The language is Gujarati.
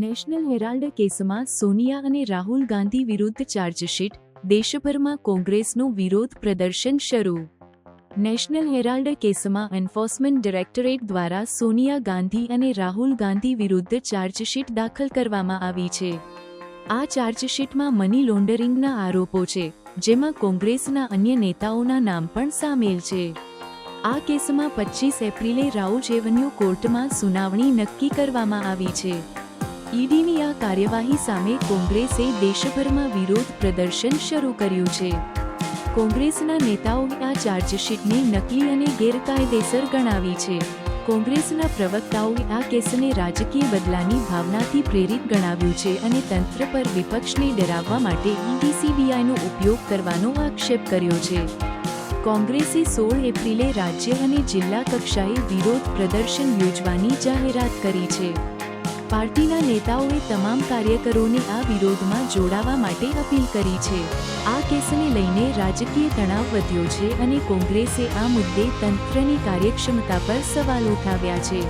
નેશનલ હેરાલ્ડ કેસમાં સોનિયા અને રાહુલ ગાંધી વિરુદ્ધ ચાર્જશીટ, દેશભરમાં કોંગ્રેસનું વિરોધ પ્રદર્શન શરૂ. નેશનલ હેરાલ્ડ કેસમાં એન્ફોર્સમેન્ટ ડિરેક્ટરેટ દ્વારા સોનિયા ગાંધી અને રાહુલ ગાંધી વિરુદ્ધ ચાર્જશીટ દાખલ કરવામાં આવી છે. આ ચાર્જશીટમાં મની લોન્ડરિંગના આરોપો છે, જેમાં કોંગ્રેસના અન્ય નેતાઓના નામ પણ સામેલ છે. આ કેસમાં પચીસ એપ્રિલે રાઉજ એવન્યુ કોર્ટમાં સુનાવણી નક્કી કરવામાં આવી છે. ઈડીની આ કાર્યવાહી સામે કોંગ્રેસે દેશભરમાં વિરોધ પ્રદર્શન શરૂ કર્યું છે. કોંગ્રેસના નેતાઓએ આ ચાર્જશીટને નકલી અને ગેરકાયદેસર ગણાવી છે. કોંગ્રેસના પ્રવક્તાઓએ આ કેસને રાજકીય બદલાની ભાવનાથી પ્રેરિત ગણાવ્યું છે અને તંત્ર પર વિપક્ષને ડરાવવા માટે ઈડીસીબીઆઈનો ઉપયોગ કરવાનો આક્ષેપ કર્યો છે. કોંગ્રેસે સોળ એપ્રિલે રાજ્ય અને જિલ્લા કક્ષાએ વિરોધ પ્રદર્શન યોજવાની જાહેરાત કરી છે. પાર્ટીના નેતાઓએ તમામ કાર્યકરોને આ વિરોધમાં જોડાવા માટે અપીલ કરી છે. આ કેસને લઈને રાજકીય તણાવ વધ્યો છે અને કોંગ્રેસે આ મુદ્દે તંત્રની કાર્યક્ષમતા પર સવાલ ઉઠાવ્યા છે.